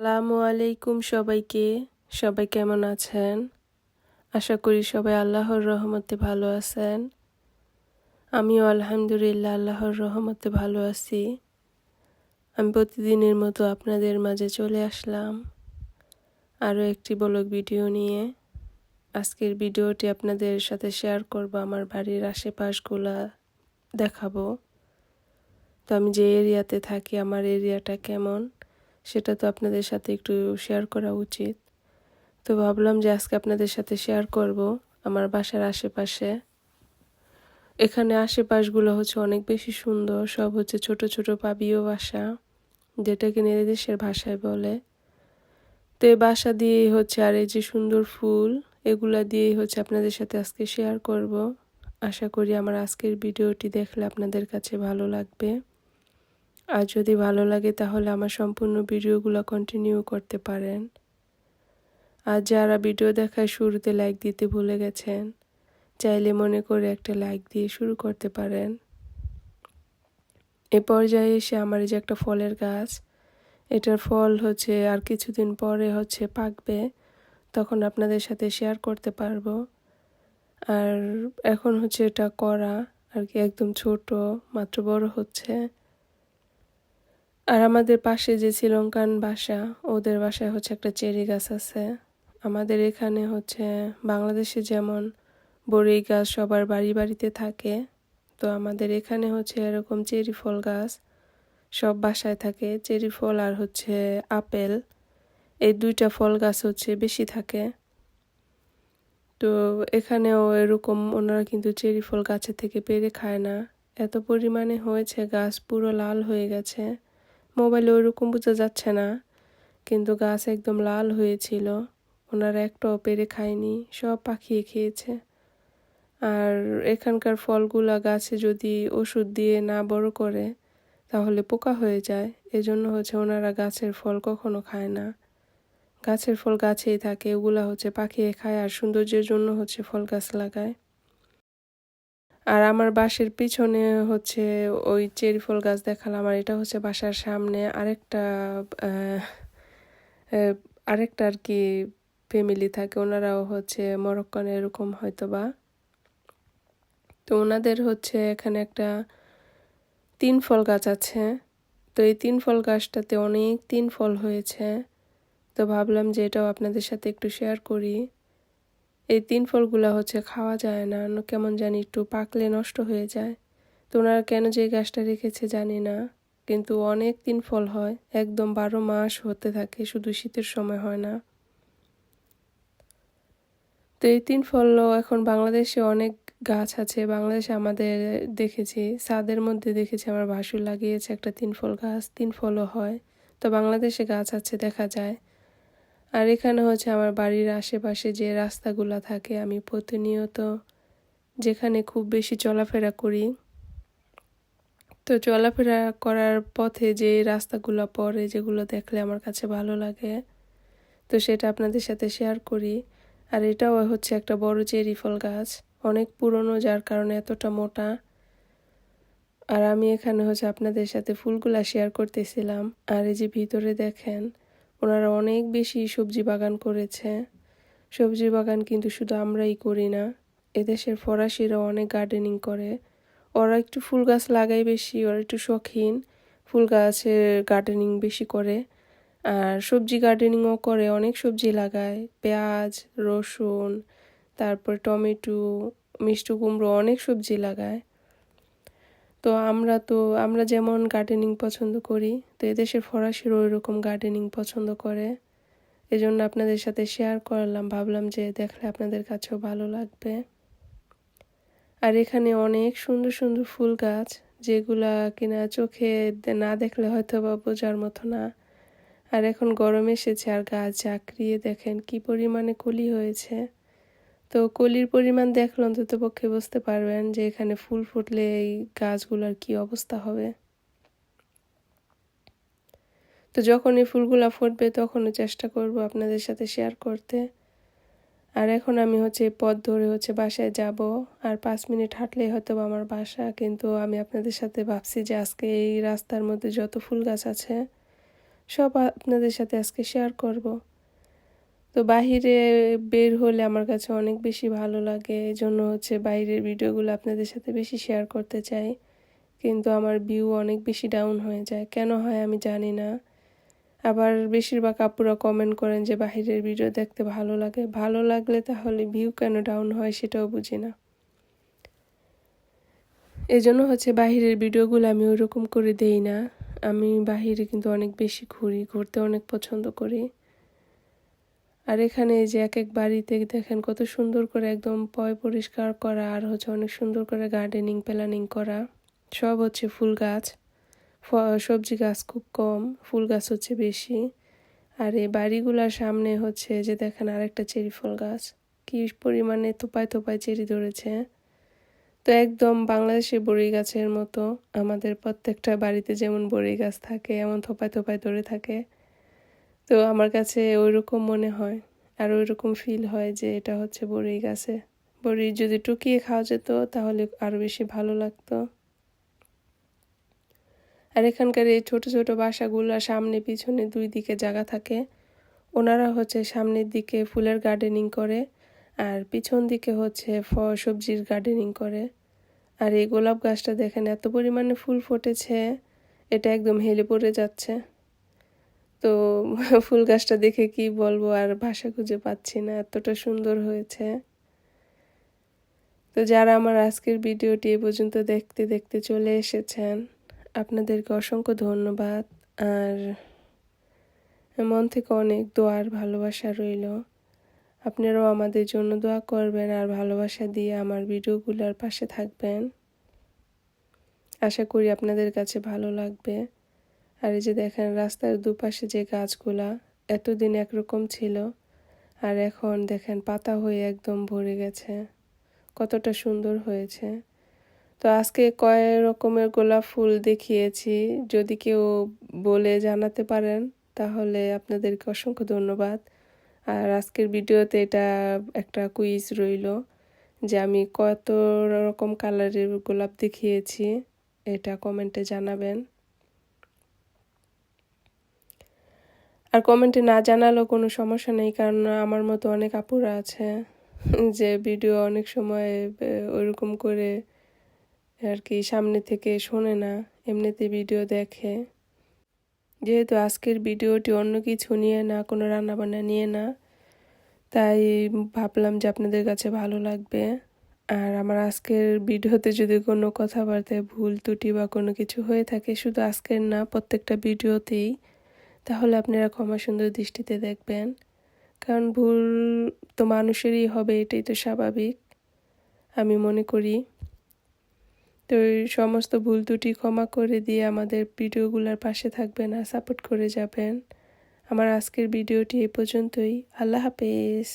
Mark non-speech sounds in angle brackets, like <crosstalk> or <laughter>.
আসসালামু আলাইকুম সবাইকে। সবাই কেমন আছেন? আশা করি সবাই আল্লাহর রহমতে ভালো আছেন। আমিও আলহামদুলিল্লাহ আল্লাহর রহমতে ভালো আছি। আমি প্রতিদিনের মতো আপনাদের মাঝে চলে আসলাম আরও একটি ব্লগ ভিডিও নিয়ে। আজকের ভিডিওটি আপনাদের সাথে শেয়ার করব, আমার বাড়ির আশেপাশগুলা দেখাবো। তো আমি যে এরিয়াতে থাকি, আমার এরিয়াটা কেমন? সেটা তো আপনাদের সাথে একটু শেয়ার করা উচিত। তো ভাবলাম যে আজকে আপনাদের সাথে শেয়ার করব আমার বাসার আশেপাশে। এখানে আশেপাশগুলো হচ্ছে অনেক বেশি সুন্দর, সব হচ্ছে ছোট ছোট পাবিও বাসা, যেটাকে দেশের ভাষায় বলে। তো এই বাসা দিয়েই হচ্ছে আর এই যে সুন্দর ফুল, এগুলা দিয়েই হচ্ছে আপনাদের সাথে আজকে শেয়ার করব। আশা করি আমার আজকের ভিডিওটি দেখলে আপনাদের কাছে ভালো লাগবে। আর যদি ভালো লাগে তাহলে আমার সম্পূর্ণ ভিডিওগুলো কন্টিনিউ করতে পারেন। আর যারা ভিডিও দেখায় শুরুতে লাইক দিতে ভুলে গেছেন, চাইলে মনে করে একটা লাইক দিয়ে শুরু করতে পারেন। এ পর্যায়ে এসে আমার যে একটা ফলের গাছ, এটার ফল হচ্ছে আর কিছুদিন পরে হচ্ছে পাকবে, তখন আপনাদের সাথে শেয়ার করতে পারব। আর এখন হচ্ছে এটা করা, আর কি একদম ছোট, মাত্র বড় হচ্ছে। আর আমাদের পাশে যে শ্রীলঙ্কান বাসা, ওদের বাসায় হচ্ছে একটা চেরি গাছ আছে। আমাদের এখানে হচ্ছে বাংলাদেশে যেমন বড়ই গাছ সবার বাড়ি বাড়িতে থাকে, তো আমাদের এখানে হচ্ছে এরকম চেরি ফল গাছ সব বাসায় থাকে। চেরি ফল আর হচ্ছে আপেল, এই দুইটা ফল গাছ হচ্ছে বেশি থাকে। তো এখানেও এরকম ওনারা কিন্তু চেরি ফল গাছের থেকে পেরে খায় না। এত পরিমাণে হয়েছে গাছ পুরো লাল হয়ে গেছে। মোবাইলে ওইরকম বোঝা যাচ্ছে না। কিন্তু গাছ একদম লাল হয়েছিল। ওনারা একটাও পেরে খায়নি, সব পাখিয়ে খেয়েছে। আর এখানকার ফলগুলা গাছে যদি ওষুধ দিয়ে না বড় করে, তাহলে পোকা হয়ে যায়। এজন্য হচ্ছে ওনারা গাছের ফল কখনো খায় না। গাছের ফল গাছেই থাকে, ওগুলা হচ্ছে পাখিয়ে খায়, আর সৌন্দর্যের জন্য হচ্ছে ফল গাছ লাগায়। আর আমার বাসের পিছনে হচ্ছে ওই চেরি ফল গাছ দেখালাম, আর এটা হচ্ছে বাসার সামনে আরেকটা আরেকটা আর কি ফ্যামিলি থাকে। ওনারাও হচ্ছে মরক্কান এরকম হয়তো বা তো ওনাদের হচ্ছে এখানে একটা তিন ফল গাছ আছে। তো এই তিন ফল গাছটাতে অনেক তিন ফল হয়েছে। তো ভাবলাম যে এটাও আপনাদের সাথে একটু শেয়ার করি। এই তিন ফলগুলো হচ্ছে খাওয়া যায় না। কেমন জানি একটু পাকলে নষ্ট হয়ে যায়। তো কেন যে গাছটা রেখেছে জানি না। কিন্তু অনেক তিন ফল হয়। একদম বারো মাস হতে থাকে, শুধু শীতের সময় হয় না। তো এই তিন ফলও এখন বাংলাদেশে অনেক গাছ আছে। বাংলাদেশে আমাদের দেখেছি, ছাদের মধ্যে দেখেছি, আমার ভাসুর লাগিয়েছে একটা তিন ফল গাছ। তিন ফলও হয়। তো বাংলাদেশে গাছ আছে, দেখা যায়। আর এখানে হচ্ছে আমার বাড়ির আশেপাশে যে রাস্তাগুলো থাকে, আমি প্রতিনিয়ত যেখানে খুব বেশি চলাফেরা করি। তো চলাফেরা করার পথে যে রাস্তাগুলো পড়ে, যেগুলো দেখলে আমার কাছে ভালো লাগে, তো সেটা আপনাদের সাথে শেয়ার করি। আর এটাও হচ্ছে একটা বড় চেরি ফল গাছ, অনেক পুরনো, যার কারণে এতটা মোটা। আর আমি এখানে হচ্ছে আপনাদের সাথে ফুলগুলা শেয়ার করতেছিলাম। আর এই যে ভিতরে দেখেন ওনারা অনেক বেশি সবজি বাগান করেছে। সবজি বাগান কিন্তু শুধু আমরাই করি না, এদেশের ফরাসিরা অনেক গার্ডেনিং করে। ওরা একটু ফুল গাছ লাগায় বেশি, ওরা একটু শখিন, ফুল গাছের গার্ডেনিং বেশি করে। আর সবজি গার্ডেনিংও করে, অনেক সবজি লাগায়, পেঁয়াজ, রসুন, তারপর টমেটো, মিষ্টি কুমড়ো অনেক সবজি লাগায়। তো আমরা তো, আমরা যেমন গার্ডেনিং পছন্দ করি, তো এদেশের ফরাসিরও ওই রকম গার্ডেনিং পছন্দ করে। এজন্য আপনাদের সাথে শেয়ার করলাম, ভাবলাম যে দেখলে আপনাদের কাছেও ভালো লাগবে। আর এখানে অনেক সুন্দর সুন্দর ফুল গাছ, যেগুলা কিনা চোখে না দেখলে হয়তো বা বোঝার মতো না। আর এখন গরম এসেছে আর গাছ চাকরিয়ে দেখেন কি পরিমাণে কলি হয়েছে। তো কলির পরিমাণ দেখলে অন্তত পক্ষে বুঝতে পারবেন যে এখানে ফুল ফুটলে এই গাছগুলোর কি অবস্থা হবে। তো যখন এই ফুলগুলা ফুটবে তখনও চেষ্টা করব আপনাদের সাথে শেয়ার করতে। আর এখন আমি হচ্ছে পথ ধরে হচ্ছে বাসায় যাব, আর পাঁচ মিনিট হাঁটলেই হয়তো আমার বাসা, কিন্তু আমি আপনাদের সাথে ভাবছি যে আজকে এই রাস্তার মধ্যে যত ফুল গাছ আছে, সব আপনাদের সাথে আজকে শেয়ার করব। তো বাহিরে বের হলে আমার কাছে অনেক বেশি ভালো লাগে। এই জন্য হচ্ছে বাইরের ভিডিওগুলো আপনাদের সাথে বেশি শেয়ার করতে চাই। কিন্তু আমার ভিউ অনেক বেশি ডাউন হয়ে যায়। কেন হয় আমি জানি না। আবার বেশিরভাগ আপুরা কমেন্ট করেন যে বাহিরের ভিডিও দেখতে ভালো লাগে। ভালো লাগলে তাহলে ভিউ কেন ডাউন হয় সেটাও বুঝি না। এই জন্য হচ্ছে বাহিরের ভিডিওগুলো আমি ওরকম করে দেই না। আমি বাহিরে কিন্তু অনেক বেশি ঘুরি, ঘুরতে অনেক পছন্দ করি। আর এখানে এই যে এক এক বাড়িতে দেখেন কত সুন্দর করে একদম পয় পরিষ্কার করা, আর হচ্ছে অনেক সুন্দর করে গার্ডেনিং প্ল্যানিং করা। সব হচ্ছে ফুল গাছ। সবজি গাছ খুব কম, ফুল গাছ হচ্ছে বেশি। আর এই বাড়িগুলার সামনে হচ্ছে যে দেখেন আরেকটা চেরি ফল গাছ। কি পরিমাণে তোপায় তোপায় চেরি ধরেছে। তো একদম বাংলাদেশে বড়ি গাছের মতো। আমাদের প্রত্যেকটা বাড়িতে যেমন বড়ি গাছ থাকে, এমন থোপায় থোপায় ধরে থাকে। তো আমার কাছে ওই রকম মনে হয়। আর ওই রকম ফিল হয় যে এটা হচ্ছে বড়ি গাছে। বড়ি যদি টুকিয়ে খাওয়া যেত, তাহলে আরও বেশি ভালো লাগতো। আর এখানকার এই ছোট ছোট বাসাগুলো সামনে পিছনে দুই দিকে জায়গা থাকে। ওনারা হচ্ছে সামনের দিকে ফুলের গার্ডেনিং করে, আর পিছন দিকে হচ্ছে ফ, সবজির গার্ডেনিং করে। আর এই গোলাপ গাছটা দেখেন, এত পরিমাণে ফুল ফুটেছে, এটা একদম হেলে পড়ে যাচ্ছে। তো <laughs> ফুল গাছটা দেখে কি বলব, আর ভাষা খুঁজে পাচ্ছি না, এতটা সুন্দর হয়েছে। তো যারা আমার আজকের ভিডিওটি এ পর্যন্ত দেখতে দেখতে চলে এসেছেন, আপনাদেরকে অসংখ্য ধন্যবাদ। আর মন থেকে অনেক দোয়ার ভালোবাসা রইল। আপনারাও আমাদের জন্য দোয়া করবেন আর ভালোবাসা দিয়ে আমার ভিডিওগুলোর পাশে থাকবেন। আশা করি আপনাদের কাছে ভালো লাগবে। আর এই যে দেখেন, রাস্তার দুপাশে যে গাছগুলা এতদিন একরকম ছিল, আর এখন দেখেন পাতা হয়ে একদম ভরে গেছে। কতটা সুন্দর হয়েছে। তো আজকে কয় রকমের গোলাপ ফুল দেখিয়েছি। যদি কেউ বলে জানাতে পারেন, তাহলে আপনাদেরকে অসংখ্য ধন্যবাদ। আর আজকের ভিডিওতে এটা একটা কুইজ রইল, যে আমি কত রকম কালারের গোলাপ দেখিয়েছি, এটা কমেন্টে জানাবেন। আর কমেন্টে না জানালেও কোনো সমস্যা নেই, কারণ আমার মতো অনেক আপুরা আছে, যে ভিডিও অনেক সময় ওইরকম করে আর কি সামনে থেকে শোনে না, এমনিতে ভিডিও দেখে। যেহেতু আজকের ভিডিওটি অন্য কিছু নিয়ে না, কোনো রান্নাবান্না নিয়ে না, তাই ভাবলাম যে আপনাদের কাছে ভালো লাগবে। আর আমার আজকের ভিডিওতে যদি কোনো কথাবার্তায় ভুল, ত্রুটি বা কোনো কিছু হয়ে থাকে, শুধু আজকের না, প্রত্যেকটা ভিডিওতেই তাহলে আপনারা ক্ষমা সুন্দর দৃষ্টিতে দেখবেন। কারণ ভুল তো মানুষেরই হবে, এটাই তো স্বাভাবিক, আমি মনে করি। তো সমস্ত ভুল দুটি ক্ষমা করে দিয়ে আমাদের ভিডিওগুলোর পাশে থাকবেন আর সাপোর্ট করে যাবেন। আমার আজকের ভিডিওটি এ পর্যন্তই। আল্লাহ হাফেজ।